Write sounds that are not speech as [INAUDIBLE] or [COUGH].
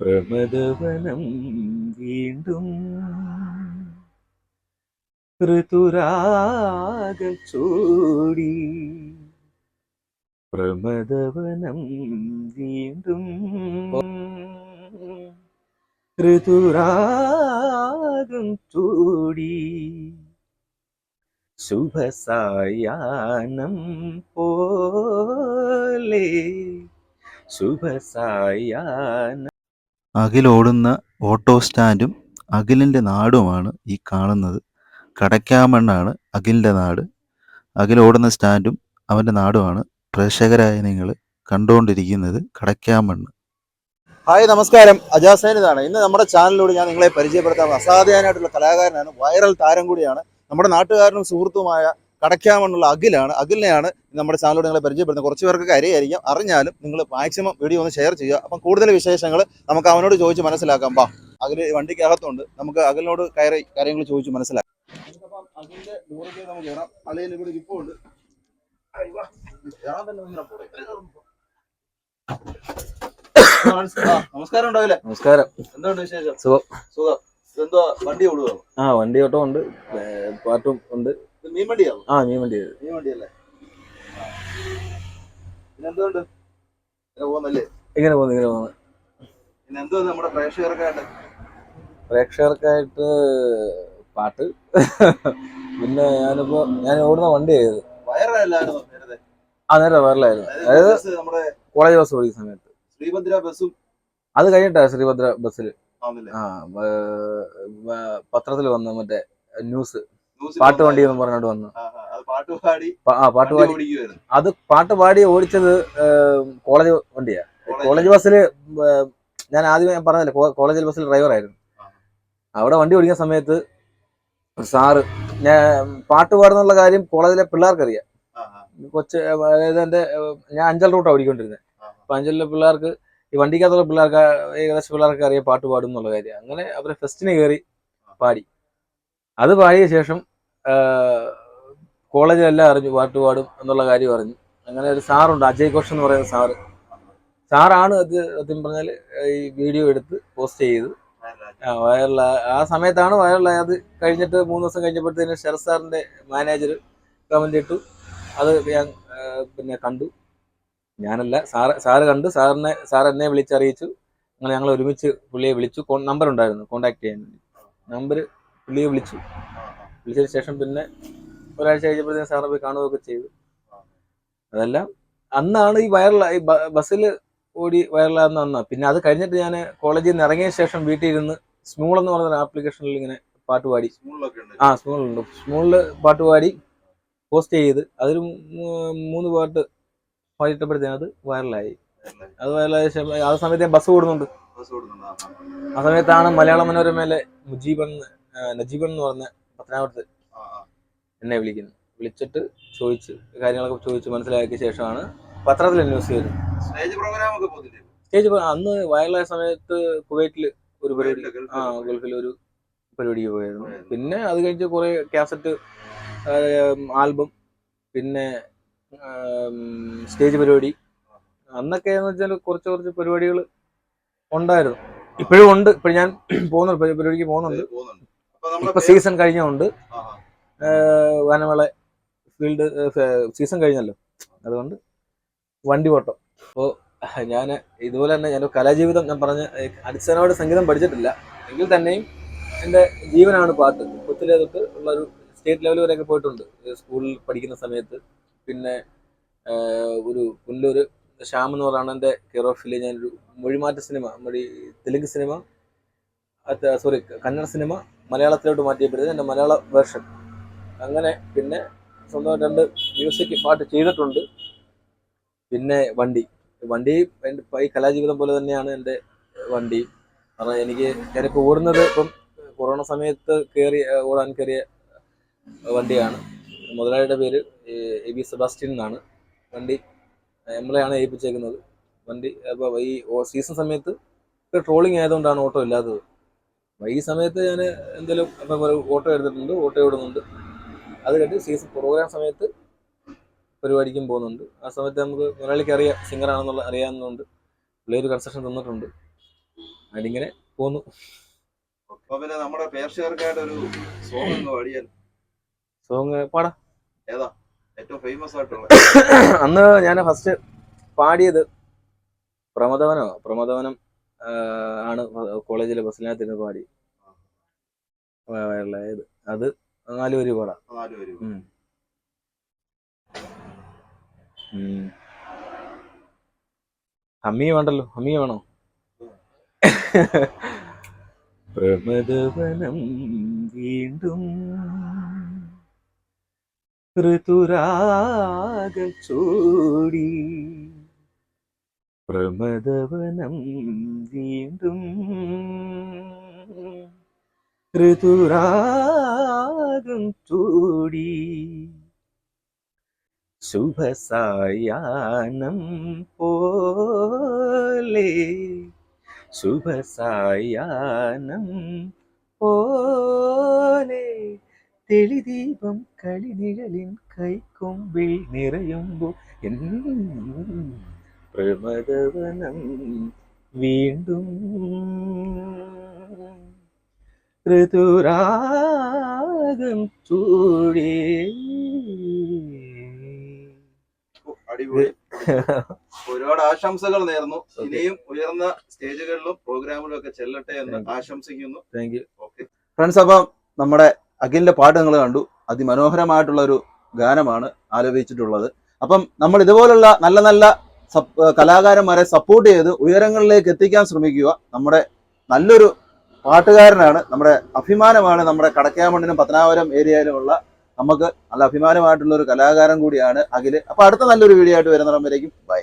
പ്രമദവനം വീണ്ടും ഋതുരാഗം ചൂടി. പ്രമദവനം വീണ്ടും ഋതുരാഗം ചൂടി. ശുഭസായാനം പോലെ ശുഭസായാനം അഖിലോടുന്ന ഓട്ടോ സ്റ്റാൻഡും അഖിലിന്റെ നാടുമാണ് ഈ കാണുന്നത്. കടയ്ക്കാമണ്ണാണ് അഖിലിന്റെ നാട്. അഖിലോടുന്ന സ്റ്റാൻഡും അവന്റെ നാടുമാണ്. പ്രേക്ഷകരായ നിങ്ങൾ കണ്ടുകൊണ്ടിരിക്കുന്നത് കടയ്ക്കാമണ്ണ് ഹായ് നമസ്കാരം. അജാസേനിതാണ് ഇന്ന് നമ്മുടെ ചാനലിലൂടെ ഞാൻ നിങ്ങളെ പരിചയപ്പെടുത്താൻ അസാധ്യനായിട്ടുള്ള കലാകാരനാണ് വൈറൽ താരം കൂടിയാണ് നമ്മുടെ നാട്ടുകാരനും സുഹൃത്തുമായ കടയ്ക്കാമണ്ണുള്ള അഖിലാണ്. അഖിലിനെയാണ് നമ്മുടെ ചാനലിലൂടെ നിങ്ങളെ പരിചയപ്പെടുന്നത് കുറച്ച് പേർക്ക് അറിയായിരിക്കും അറിഞ്ഞാലും നിങ്ങൾ മാക്സിമം വീഡിയോ ഒന്ന് ഷെയർ ചെയ്യുക. അപ്പം കൂടുതൽ വിശേഷങ്ങൾ നമുക്ക് അവനോട് ചോദിച്ച് മനസ്സിലാക്കാം. ബാ അഖിൽ വണ്ടിക്കകത്തുണ്ട്. നമുക്ക് അഖിലിനോട് കയറി കാര്യങ്ങൾ ചോദിച്ച് മനസ്സിലാക്കാം. അഖിലിന്റെ നമുക്ക് കയറാം. ഇവിടെ ഇരിപ്പുണ്ട്. നമസ്കാരം ഉണ്ടാവില്ലേ നമസ്കാരം. എന്തുണ്ട് വിശേഷം? സുഖം. സുഖം. ഇതെന്തോ വണ്ടി ഓടുക ആ വണ്ടി ഓട്ടം ഉണ്ട്. പാട്ടും ഉണ്ട്. ആ പോകുന്നല്ലേ? ഇങ്ങനെ പോകുന്നു ഇങ്ങനെ പോകുന്നു. നമ്മുടെ പ്രേക്ഷകർക്കായിട്ട്? പ്രേക്ഷകർക്കായിട്ട് പാട്ട്. പിന്നെ ഞാനിപ്പോ ഞാൻ ഓടുന്ന വണ്ടി ആയത് വയറല്ലായിരുന്നു നേരത്തെ. ആ നേരെ വയറിലായിരുന്നു അതായത് കോളേജ് ബസ് ഓടിക്കുന്ന സമയത്ത്. ശ്രീഭദ്ര ബസ്സും അത് കഴിഞ്ഞിട്ടാ ശ്രീഭദ്ര ബസ്സിൽ ആ പത്രത്തിൽ വന്ന മറ്റേ ന്യൂസ്. പാട്ട് വണ്ടി എന്ന് പറഞ്ഞോണ്ട് വന്നു. ആ, പാട്ട് പാടി അത് പാട്ട് പാടി ഓടിച്ചത് കോളേജ് വണ്ടിയാ. കോളേജ് ബസ്സിൽ ഞാൻ ആദ്യം ഞാൻ പറഞ്ഞില്ല കോളേജ് ബസ്സിൽ ഡ്രൈവർ ആയിരുന്നു അവിടെ വണ്ടി ഓടിക്കുന്ന സമയത്ത് സാറ് ഞാൻ പാട്ട് പാടുന്നുള്ള കാര്യം കോളേജിലെ പിള്ളേർക്ക് അറിയാം ആ, ആ, കൊച്ച് അതായത് എന്റെ ഞാൻ അഞ്ചൽ റൂട്ടാണ് ഓടിക്കൊണ്ടിരുന്നത്. അപ്പൊ അഞ്ചലിലെ പിള്ളേർക്ക് ഈ വണ്ടിക്കകത്തുള്ള പിള്ളേർക്ക് ഏകദേശം പിള്ളേർക്ക് അറിയാം പാട്ട് പാടും എന്നുള്ള കാര്യം. അങ്ങനെ അവരെ ഫെസ്റ്റിന് കയറി പാടി. അത് പാടിയ ശേഷം കോളേജിലെല്ലാം അറിഞ്ഞു പാട്ട് പാടും എന്നുള്ള കാര്യം അറിഞ്ഞു. അങ്ങനെ ഒരു സാറുണ്ട് അജയ് ഘോഷ് എന്ന് പറയുന്ന സാറ്. സാറാണ് അത് സത്യം പറഞ്ഞാൽ ഈ വീഡിയോ എടുത്ത് പോസ്റ്റ് ചെയ്ത്. ആ വൈറലാ ആ സമയത്താണ് വൈറലായത്. കഴിഞ്ഞിട്ട് മൂന്ന് ദിവസം കഴിഞ്ഞപ്പോഴത്തേന് ശരത് സാറിന്റെ മാനേജർ കമന്റ് ഇട്ടു. അത് ഞാൻ പിന്നെ കണ്ടു. ഞാനല്ല സാറ് സാറ് കണ്ടു. സാറിനെ സാർ എന്നെ വിളിച്ചറിയിച്ചു. അങ്ങനെ ഞങ്ങൾ ഒരുമിച്ച് പുള്ളിയെ വിളിച്ചു. നമ്പർ ഉണ്ടായിരുന്നു കോണ്ടാക്ട് ചെയ്യാൻ വേണ്ടി. നമ്പർ പുള്ളിയെ വിളിച്ചു. വിളിച്ചതിന് ശേഷം പിന്നെ ഒരാഴ്ച കഴിഞ്ഞപ്പോഴത്തേന് സാറ് പോയി കാണുകയൊക്കെ ചെയ്തു. അതെല്ലാം അന്നാണ് ഈ വൈറലായി ബസ്സിൽ ഓടി വൈറലാകുന്ന അന്നാ. പിന്നെ അത് കഴിഞ്ഞിട്ട് ഞാൻ കോളേജിൽ നിന്ന് ഇറങ്ങിയ ശേഷം വീട്ടിൽ ഇരുന്ന് സ്മൂൾ എന്ന് പറഞ്ഞ ആപ്ലിക്കേഷനിൽ ഇങ്ങനെ പാട്ട് പാടി. ആ സ്മൂളുണ്ട് സ്മൂളിൽ പാട്ട് പാടി പോസ്റ്റ് ചെയ്ത് അതൊരു മൂന്ന് പാട്ട് പാടിയിട്ടപ്പോഴത്തേനും അത് വൈറലായി അത് വൈറലായ ശേഷം ആ സമയത്ത് ഞാൻ ബസ് ഓടുന്നുണ്ട്. ആ, സമയത്താണ് മലയാള മനോരമയിലെ മുജീബൻ നജീബൻ എന്ന് പറഞ്ഞ പത്തനാപുരത്ത്. എന്നെ വിളിക്കുന്നു. വിളിച്ചിട്ട് ചോദിച്ച് കാര്യങ്ങളൊക്കെ ചോദിച്ച് മനസ്സിലാക്കിയ ശേഷമാണ് പത്രത്തിൽ ന്യൂസ് ചെയ്തത് സ്റ്റേജ് സ്റ്റേജ് അന്ന് വയറലായ സമയത്ത് കുവൈറ്റിൽ ഒരു പരിപാടി ആ. ഗൾഫിൽ ഒരു പരിപാടിക്ക് പോയായിരുന്നു. പിന്നെ അത് കഴിഞ്ഞ് കുറെ കാസറ്റ് ആൽബം പിന്നെ സ്റ്റേജ് പരിപാടി. അന്നൊക്കെ എന്ന് വെച്ചാൽ കുറച്ച് കുറച്ച് പരിപാടികൾ ഉണ്ടായിരുന്നു. ഇപ്പോഴും ഉണ്ട്. ഇപ്പോഴും ഞാൻ [CLEARS THROAT] പോകുന്നുണ്ട്. പരിപാടിക്ക് പോകുന്നുണ്ട്. ഇപ്പൊ സീസൺ കഴിഞ്ഞുകൊണ്ട്. വനമേള ഫീൽഡ് സീസൺ കഴിഞ്ഞല്ലോ. അതുകൊണ്ട് വണ്ടി ഓട്ടം. അപ്പോൾ ഞാൻ ഇതുപോലെ തന്നെ ഞാൻ കലാജീവിതം ഞാൻ പറഞ്ഞ അടിസ്ഥാനമായിട്ട് സംഗീതം പഠിച്ചിട്ടില്ല. എങ്കിൽ തന്നെയും എന്റെ ജീവനാണ് പാട്ട്. കൊച്ചിലെ തൊട്ട് ഉള്ള ഒരു സ്റ്റേറ്റ് ലെവൽ വരെയൊക്കെ പോയിട്ടുണ്ട്. സ്കൂളിൽ പഠിക്കുന്ന സമയത്ത്. പിന്നെ ഒരു പുല്ലൊരു ശ്യാം എന്ന് പറയുന്ന എന്റെ കെയർ ഓഫിൽ ഞാനൊരു മൊഴിമാറ്റ സിനിമ നമ്മുടെ Telugu cinema sorry Kannada cinema മലയാളത്തിലോട്ട് മാറ്റിയപ്പോഴത്തേന് എന്റെ മലയാള വേർഷൻ അങ്ങനെ പിന്നെ സ്വന്തം രണ്ട് മ്യൂസിക് പാട്ട് ചെയ്തിട്ടുണ്ട്. പിന്നെ വണ്ടി. വണ്ടി എന്റെ ഈ കലാജീവിതം പോലെ തന്നെയാണ് എന്റെ വണ്ടി. കാരണം എനിക്ക് ഞാനിപ്പോൾ ഓടുന്നത് ഇപ്പം കൊറോണ സമയത്ത് കയറി ഓടാൻ കയറിയ വണ്ടിയാണ്. മുതലാളിയുടെ പേര് എ ബി സെബാസ്റ്റ്യൻ എന്നാണ്. വണ്ടി നമ്മളെയാണ് ഏൽപ്പിച്ചേക്കുന്നത്. വണ്ടി അപ്പോൾ ഈ സീസൺ സമയത്ത് ട്രോളിങ് ആയതുകൊണ്ടാണ് ഓട്ടോ ഇല്ലാത്തത്. അപ്പോൾ ഈ സമയത്ത് ഞാൻ എന്തെങ്കിലും ഇപ്പം ഒരു ഓട്ടോ എടുത്തിട്ടുണ്ട് ഓട്ടോ ഓടുന്നുണ്ട് അത് കഴിഞ്ഞ് സീസൺ പ്രോഗ്രാം സമയത്ത് പരിപാടിക്കും പോകുന്നുണ്ട്. ആ സമയത്ത് നമുക്ക് മലയാളിക്ക് അറിയാം സിംഗർ ആണെന്നുള്ള അറിയാവുന്നതുകൊണ്ട് പുള്ളി ഒരു കൺസെഷൻ തന്നിട്ടുണ്ട്. അതിങ്ങനെ പോന്നു. പിന്നെ നമ്മുടെ പേർഷ്യർക്കായിട്ട് ഒരു സോങ് ഒന്ന് പാടിയാൽ സോങ് പാടാ. ഏതാ? ഏറ്റവും ഫേമസ് ആയിട്ടുള്ള. അന്ന് ഞാൻ ഫസ്റ്റ് പാടിയത് പ്രമദവനോ. പ്രമദവനം ആണ് കോളേജിലെ ബസ്സിനകത്ത് പാടി. വയറിലായത്. അത് നാല് വരി പാടാം. ഉം. വേണ്ടല്ലോ. ഹമ്മിയ വേണോ? പ്രമദവനം വീണ്ടും ഋതുരാഗ ചൂടി പ്രമദവനം വീണ്ടും ഋതുരാഗം ചൂടി. ശുഭസായാനം പോലെ ശുഭസായാനം പോലെ. തെളിദീപം കളിനിഴലിൻ കൈക്കൊമ്പിൽ നിറയുമ്പോൾ എൻ പ്രമദവനം വീണ്ടും ഋതുരാഗം ചൂടി. അടിപൊളി. ഒരുപാട് ആശംസകൾ നേർന്നു. ഇനിയും ഉയർന്ന സ്റ്റേജുകളിലും പ്രോഗ്രാമിലും ഒക്കെ ചെല്ലട്ടെ എന്ന് ആശംസിക്കുന്നു. താങ്ക് യു ഓക്കെ ഫ്രണ്ട്സ് അപ്പം നമ്മുടെ അഖിലിന്റെ പാട്ട് നിങ്ങൾ കണ്ടു. അതിമനോഹരമായിട്ടുള്ള ഒരു ഗാനമാണ് ആലോചിച്ചിട്ടുള്ളത് അപ്പം നമ്മൾ ഇതുപോലുള്ള നല്ല നല്ല കലാകാരന്മാരെ സപ്പോർട്ട് ചെയ്ത് ഉയരങ്ങളിലേക്ക് എത്തിക്കാൻ ശ്രമിക്കുക നമ്മുടെ നല്ലൊരു പാട്ടുകാരനാണ് നമ്മുടെ അഭിമാനമാണ് നമ്മുടെ കടക്കാമണ്ണിനും പത്തനാപുരം ഏരിയയിലുമുള്ള നമുക്ക് നല്ല അഭിമാനമായിട്ടുള്ള ഒരു കലാകാരൻ കൂടിയാണ് അഖിൽ. അപ്പൊ അടുത്ത നല്ലൊരു വീഡിയോ ആയിട്ട് വരുന്നിടം വരേക്കും. ബൈ